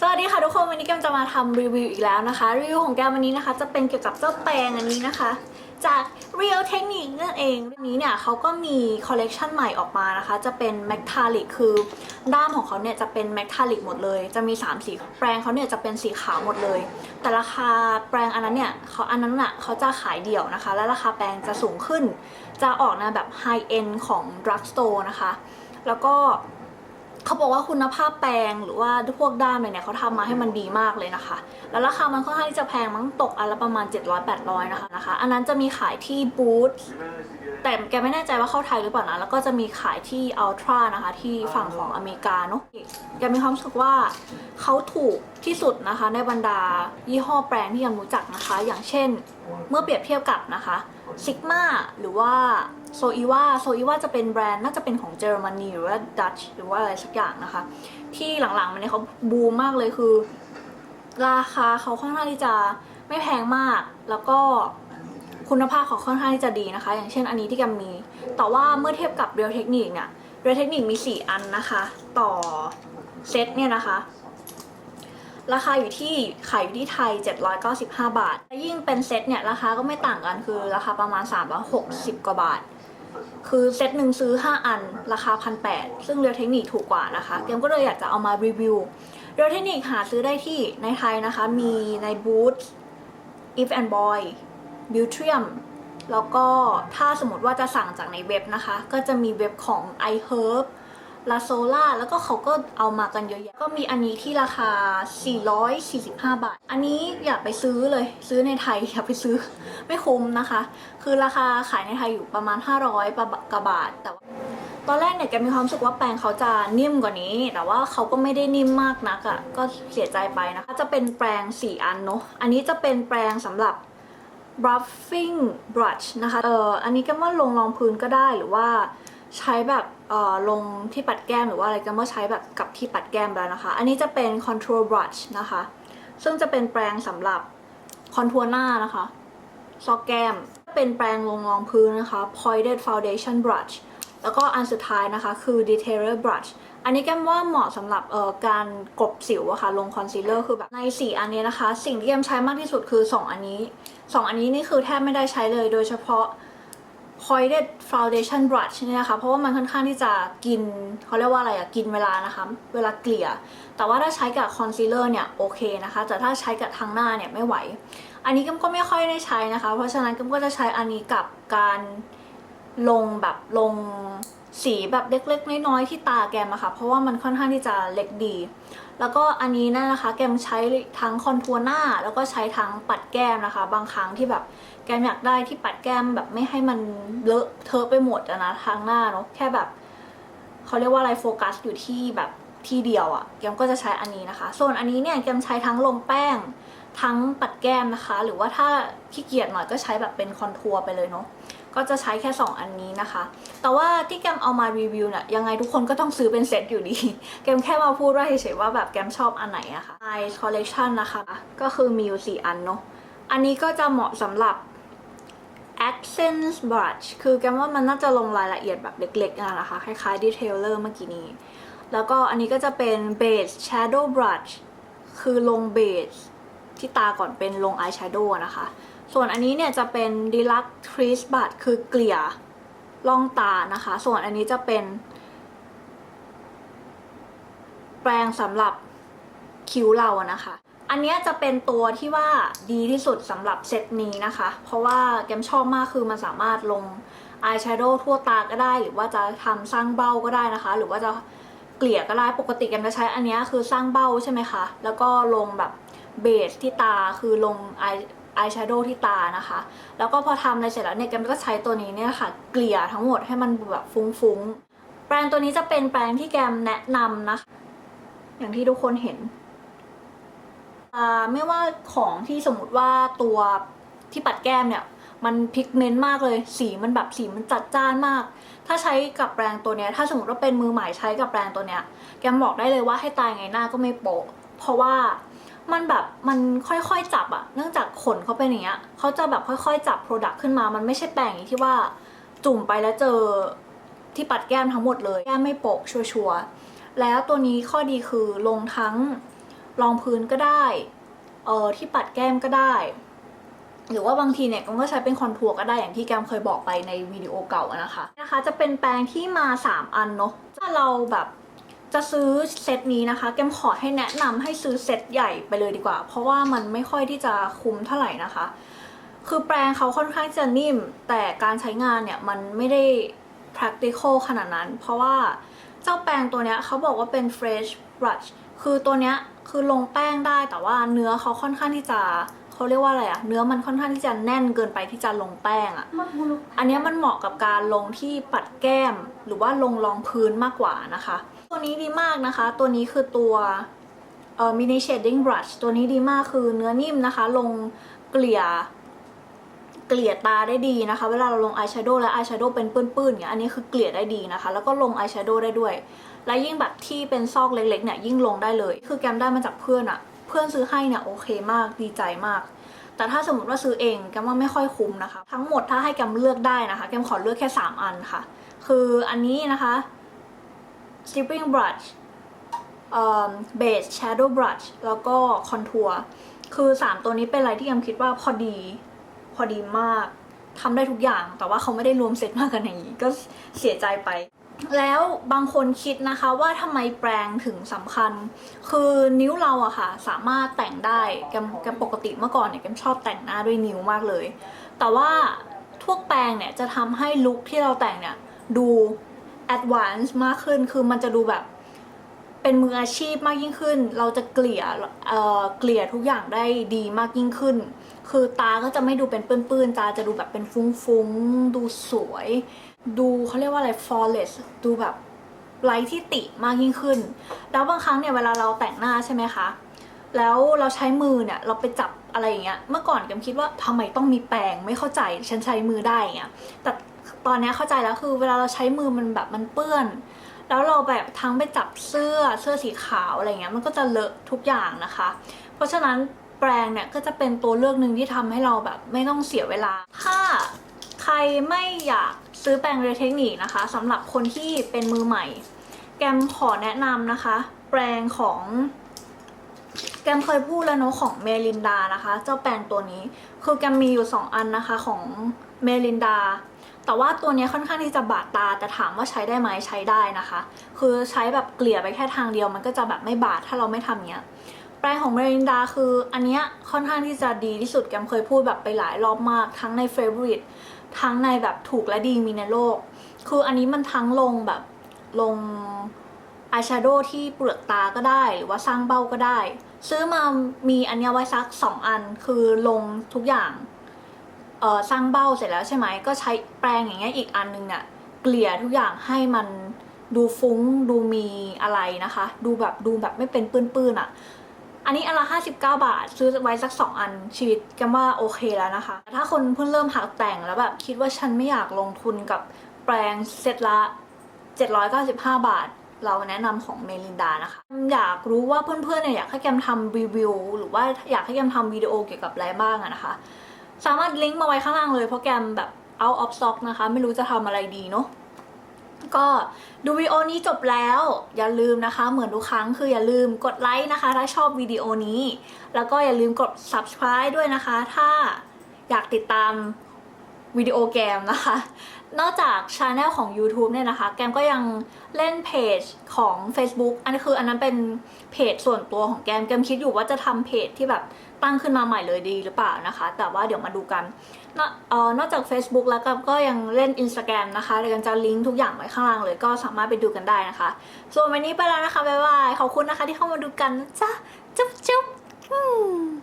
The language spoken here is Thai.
สวัสดีค่ะทุกคนวันนี้แกมจะมาทำรีวิวอีกแล้วนะคะรีวิวของแกมวันนี้นะคะ จะเป็นเกี่ยวกับเจ้าแปรงอันนี้นะคะ จาก Real Technique นั่นเองวันนี้เนี่ยเขาก็มีคอลเลกชันใหม่ออกมานะคะ จะเป็น m e t a l l i c คือด้ามของเขาเนี่ยจะเป็น m e t a l l i c หมดเลย จะมี 3 สีแปรงเขาเนี่ยจะเป็นสีขาวหมดเลย แต่ราคาแปรงอันนั้นเนี่ยเขาอันนั้นน่ะเขาจะขายเดี่ยวนะคะ และราคาแปรงจะสูงขึ้น จะออกนวแบบ High End ของ Drug Store นะคะ แล้วก็ เขาบอกว่าคุณภาพแปรงหรือว่าพวกด้ามอะไรเนี่ยเขาทำมาให้มันดีมากเลยนะคะ แล้วราคามันค่อนข้างที่จะแพงมั้งตกอันละประมาณ 700-800 นะคะนะคะ อันนั้นจะมีขายที่บูธแต่แกไม่แน่ใจว่าเข้าไทยหรือเปล่านะ แล้วก็จะมีขายที่อัลตร้านะคะ ที่ฝั่งของอเมริกาเนาะแกมีความรู้สึกว่าเขาถูกที่สุดนะคะ ในบรรดายี่ห้อแปรงที่ยังรู้จักนะคะ อย่างเช่น เมื่อเปรียบเทียบกับนะคะ ซิกมาหรือว่าโซอีวาโซอีวาจะเป็นแบรนด์น่าจะเป็นของเยอรมนีหรือว่าดัตช์หรือว่าอะไรสักอย่างนะคะ ที่หลังๆมันเนี่ยเขาบูมมากเลยคือ ราคาเขาค่อนข้างที่จะไม่แพงมาก แล้วก็คุณภาพเขาค่อนข้างที่จะดีนะคะ อย่างเช่นอันนี้ที่แกมมี แต่ว่าเมื่อเทียบกับเรียลเทคนิคเนี่ยเรียลเทคนิคมี 4 อันนะคะ ต่อเซตเนี่ยนะคะ ราคาอยู่ที่ขายอยู่ที่ไทย 795 บาทและยิ่งเป็นเซตเนี่ยราคาก็ไม่ต่างกันคือราคาประมาณ360 กว่าบาท คือเซตหนึ่งซื้อ 5 อันราคา 1,800 ซึ่งเรียลเทคนิคถูกกว่านะคะ เกมก็เลยอยากจะเอามารีวิว เรียลเทคนิคหาซื้อได้ที่ในไทยนะคะ มีในบูธ If and Boy b u t r i u m แล้วก็ถ้าสมมติว่าจะสั่งจากในเว็บนะคะ ก็จะมีเว็บของ iHerb ลาโซล่าแล้วก็เขาก็เอามากันเยอะแยะก็มีอันนี้ที่ราคา 445 บาท อันนี้อยากไปซื้อเลยซื้อในไทยอยากไปซื้อไม่คุ้มนะคะ คือราคาขายในไทยอยู่ประมาณ 500กว่าบาทแต่ว่าตอนแรกเนี่ยแกมีความรู้สึกว่าแปรงเขาจะนิ่มกว่านี้ แต่ว่าเขาก็ไม่ได้นิ่มมากนักอะ่ะก็เสียใจไปนะคะ จะเป็นแปรง 4 อันเนาะอันนี้จะเป็นแปรงสำหรับ buffing brush นะคะเอออันนี้ก็ว่าลงรองพื้นก็ได้หรือว่าใช้แบบ ลงที่ปัดแก้มหรือว่าอะไรก็ว่าใช้แบบกับที่ปัดแก้มแล้วนะคะ อันนี้จะเป็น contour brush นะคะ ซึ่งจะเป็นแปรงสำหรับคอนทัวร์หน้านะคะซอกแก้ม เป็นแปรงลงรองพื้นนะคะ pointed foundation brush แล้วก็อันสุดท้ายนะคะคือ detailer brush อันนี้แก้มว่าเหมาะสำหรับเอ่อการกลบสิวอะค่ะลงคอนซีลเลอร์คือแบบใน 4 อันนี้นะคะ สิ่งที่แก้มใช้มากที่สุดคือ 2 อันนี้ 2 อันนี้นี่คือแทบไม่ได้ใช้เลยโดยเฉพาะ pointed foundation brush เนี่ยนะคะ เพราะว่ามันค่อนข้างที่จะกินเขาเรียกว่าอะไรอะกินเวลานะคะ เวลาเกลี่ย แต่ว่าถ้าใช้กับคอนซีลเลอร์เนี่ยโอเคนะคะ แต่ถ้าใช้กับทางหน้าเนี่ยไม่ไหว อันนี้ก็ไม่ค่อยได้ใช้นะคะ เพราะฉะนั้นก็จะใช้อันนี้กับการลงแบบลงสีแบบเล็กๆ น้อยๆที่ตาแกมอะค่ะ เพราะว่ามันค่อนข้างที่จะเล็กดี แล้วก็อันนี้นะคะ แกมใช้ทั้งคอนทัวร์หน้า แล้วก็ใช้ทั้งปัดแก้มนะคะ บางครั้งที่แบบ แกมอยากได้ที่ปัดแก้มแบบไม่ให้มันเลอะเทอะไปหมดนะทางหน้าเนาะแค่แบบเขาเรียกว่าอะไรโฟกัสอยู่ที่แบบที่เดียวอะแกมก็จะใช้อันนี้นะคะ ส่วนอันนี้เนี่ยแกมใช้ทั้งลงแป้งทั้งปัดแก้มนะคะ หรือว่าถ้าขี้เกียจหน่อยก็ใช้แบบเป็นคอนทัวร์ไปเลยเนาะก็จะใช้แค่ 2 อันนี้นะคะ แต่ว่าที่แกมเอามารีวิวเนี่ยยังไงทุกคนก็ต้องซื้อเป็นเซตอยู่ดี แกมแค่มาพูดว่าเฉยๆว่าแบบแกมชอบอันไหนอะคะ Eye Collection นะคะ ก็คือมีอยู่ 4 อันเนาะ อันนี้ก็จะเหมาะสำหรับ accent brush คือแกมว่ามันน่าจะลงรายละเอียดแบบเล็กๆนะคะ คล้ายๆ detailer เมื่อกี้นี้ แล้วก็อันนี้ก็จะเป็น base shadow brush คือลง base ที่ตาก่อนเป็นลง eye shadow นะคะ ส่วนอันนี้เนี่ยจะเป็น deluxe crease brush คือเกลี่ยล่องตานะคะ ส่วนอันนี้จะเป็น แปรงสำหรับคิ้วเรานะคะ อันนี้จะเป็นตัวที่ว่าดีที่สุดสำหรับเซตนี้นะคะ เพราะว่าแกมชอบมากคือมันสามารถลงอายแชโดว์ทั่วตาก็ได้ หรือว่าจะทำสร้างเบ้าก็ได้นะคะ หรือว่าจะเกลี่ยก็ได้ปกติแกมจะใช้อันนี้คือสร้างเบ้าใช่ไหมคะ แล้วก็ลงแบบเบสที่ตาคือลงอายอายแชโดว์ที่ตานะคะ แล้วก็พอทำอะไรเสร็จแล้วเนี่ยแกมก็ใช้ตัวนี้เนี่ยค่ะ เกลี่ยทั้งหมดให้มันแบบฟุ้งๆ แปรงตัวนี้จะเป็นแปรงที่แกมแนะนำนะคะ อย่างที่ทุกคนเห็น ไม่ว่าของที่สมมติว่าตัวที่ปัดแก้มเนี่ย มันพิกเมนต์มากเลย สีมันแบบสีมันจัดจ้านมาก ถ้าใช้กับแปรงตัวเนี้ย ถ้าสมมติว่าเป็นมือใหม่ใช้กับแปรงตัวเนี้ย แกมบอกได้เลยว่าให้ตายไงหน้าก็ไม่โปะ เพราะว่ามันแบบมันค่อยๆจับอะเนื่องจากขนเขาเป็นอย่างเงี้ยเขาจะแบบค่อยๆจับโปรดักต์ขึ้นมา มันไม่ใช่แปรงอย่างที่ว่าจุ่มไปแล้วเจอที่ปัดแก้มทั้งหมดเลย แก้มไม่โปะชัวร์แล้วตัวนี้ข้อดีคือลงทั้ง รองพื้นก็ได้ เออที่ปัดแก้มก็ได้ หรือว่าบางทีเนี่ยก็ใช้เป็นคอนทัวร์ก็ได้อย่างที่แกมเคยบอกไปในวิดีโอเก่านะคะนะคะ จะเป็นแปรงที่มา 3 อันเนาะถ้าเราแบบจะซื้อเซตนี้นะคะ แกมขอให้แนะนำให้ซื้อเซตใหญ่ไปเลยดีกว่า เพราะว่ามันไม่ค่อยที่จะคุ้มเท่าไหร่นะคะ คือแปรงเขาค่อนข้างจะนิ่ม แต่การใช้งานเนี่ยมันไม่ได้ practical ขนาดนั้น เพราะว่าเจ้าแปรงตัวเนี้ยเขาบอกว่าเป็น fresh brush คือตัวเนี้ยคือลงแป้งได้แต่ว่าเนื้อเขาค่อนข้างที่จะเขาเรียกว่าอะไรอะเนื้อมันค่อนข้างที่จะแน่นเกินไปที่จะลงแป้งอะอันเนี้ยมันเหมาะกับการลงที่ปัดแก้ม หรือว่าลงรองพื้นมากกว่านะคะ ตัวนี้ดีมากนะคะ ตัวนี้คือตัวเอ่อ mini shading brush ตัวนี้ดีมากคือเนื้อนิ่มนะคะ ลงเกลี่ย เกลี่ยตาได้ดีนะคะ เวลาเราลงอายแชโดว์และอายแชโดว์เป็นปื้นๆเนี่ยอันนี้คือเกลี่ยได้ดีนะคะ แล้วก็ลงอายแชโดว์ได้ด้วย และยิ่งแบบที่เป็นซอกเล็กๆเนี่ยยิ่งลงได้เลย คือแกมได้มาจากเพื่อนอะเพื่อนซื้อให้เนี่ยโอเคมากดีใจมากแต่ถ้าสมมติว่าซื้อเองแกมว่าไม่ค่อยคุ้มนะคะ ทั้งหมดถ้าให้แกมเลือกได้นะคะ แกมขอเลือกแค่ 3 อันค่ะ คืออันนี้นะคะ Sleeping Brush เอ่อ Base Shadow Brush แล้วก็ Contour คือ 3 ตัวนี้เป็นอะไรที่แกมคิดว่าพอดี พอดีมากทำได้ทุกอย่าง แต่ว่าเขาไม่ได้รวมเซตมากกันอย่างนี้ ก็เสียใจไป แล้วบางคนคิดนะคะว่าทำไมแปรงถึงสำคัญ คือนิ้วเราอะค่ะ สามารถแต่งได้แกมแกมปกติเมื่อก่อนเนี่ยแกมชอบแต่งหน้าด้วยนิ้วมากเลย แต่ว่าพวกแปรงเนี่ยจะทำให้ลุคที่เราแต่งเนี่ยดูแอดวานซ์มากขึ้น คือมันจะดูแบบ เป็นมืออาชีพมากยิ่งขึ้น เราจะเกลี่ยเอ่อเกลี่ยทุกอย่างได้ดีมากยิ่งขึ้น คือตาก็จะไม่ดูเป็นปื้นๆตาจะดูแบบเป็นฟุ้งๆ ดูสวย ดูเขาเรียกว่าอะไร flawless ดูแบบไร้ที่ติมากยิ่งขึ้น แล้วบางครั้งเนี่ยเวลาเราแต่งหน้าใช่ไหมคะ แล้วเราใช้มือเนี่ยเราไปจับอะไรอย่างเงี้ย เมื่อก่อนกมคิดว่าทำไมต้องมีแปรงไม่เข้าใจฉันใช้มือได้อย่างเงี้ย แต่ตอนเนี้ยเข้าใจแล้วคือเวลาเราใช้มือมันแบบมันเปื้อน แล้วเราแบบทั้งไปจับเสื้อเสื้อสีขาวอะไรเงี้ยมันก็จะเลอะทุกอย่างนะคะ เพราะฉะนั้นแปรงเนี่ยก็จะเป็นตัวเลือกหนึ่งที่ทำให้เราแบบไม่ต้องเสียเวลา ถ้าใครไม่อยากซื้อแปรงเรเทคนิคนะคะสำหรับคนที่เป็นมือใหม่ แกมขอแนะนำนะคะ แปรงของแกมเคยพูดแล้วเนอะของเมลินดานะคะ เจ้าแปรงตัวนี้ คือแกมมีอยู่ 2 อันนะคะของเมลินดา แต่ว่าตัวนี้ค่อนข้างที่จะบาดตา แต่ถามว่าใช้ได้ไหมใช้ได้นะคะ คือใช้แบบเกลี่ยไปแค่ทางเดียวมันก็จะแบบไม่บาดถ้าเราไม่ทำเนี้ยแปรงของเมลินดาคืออันเนี้ยค่อนข้างที่จะดีที่สุดแกมเคยพูดแบบไปหลายรอบมาก ทั้งใน Favorite ทั้งในแบบถูกและดีมีในโลก คืออันนี้มันทั้งลงแบบลงอายแชโดว์ที่เปลือกตาก็ได้ หรือว่าสร้างเบ้าก็ได้ ซื้อมามีอันเนี้ยไว้สักสองอันคือลงทุกอย่าง เออสร้างเบ้าเสร็จแล้วใช่ไหมก็ใช้แปรงอย่างเงี้ยอีกอันนึงเนี่ยเกลี่ยทุกอย่างให้มันดูฟุ้งดูมีอะไรนะคะ ดูแบบดูแบบไม่เป็นปื้นๆอะ่ะ อันนี้อันละ59 บาท ซื้อไว้สัก 2 อันชีวิตกันว่าโอเคแล้วนะคะ ถ้าคนเพิ่งเริ่มหัดแต่งแล้วแบบคิดว่าฉันไม่อยากลงทุนกับแปรงเซตละ 795 บาทเราแนะนำของเมลินดานะคะ อยากรู้ว่าเพื่อนๆเนี่ยอยากให้แกมทำรีวิว หรือว่าอยากให้แกมทำวิดีโอเกี่ยวกับอะไรบ้างอะนะคะ สามารถลิงก์มาไว้ข้างล่างเลยเพราะแกมแบบ out of stock นะคะ ไม่รู้จะทำอะไรดีเนาะก็ดูวิดีโอนี้จบแล้ว อย่าลืมนะคะ เหมือนทุกครั้งคืออย่าลืมกดไลค์นะคะ ถ้าชอบวิดีโอนี้ แล้วก็อย่าลืมกด subscribe ด้วยนะคะ ถ้าอยากติดตาม วิดีโอเกมนะคะ นอกจากช anel ของ YouTube เนี่ยนะคะ แกมก็ยังเล่นเพจของ Facebook อันนี้คืออันนั้นเป็นเพจส่วนตัวของแกม แกมคิดอยู่ว่าจะทำเพจที่แบบตั้งขึ้นมาใหม่เลยดีหรือเปล่านะคะ แต่ว่าเดี๋ยวมาดูกันนอกเอ่อนอกจาก Facebook แล้วก็ก็ยังเล่น Instagram นะคะเดี๋ยวกันจะลิงก์ทุกอย่างไว้ข้างล่างเลยก็สามารถไปดูกันได้นะคะ ส่วนวันนี้ไปแล้วนะคะบ๊ายบายขอบคุณนะคะที่เข้ามาดูกันนะจ๊ะจุ๊บจุ๊บอืม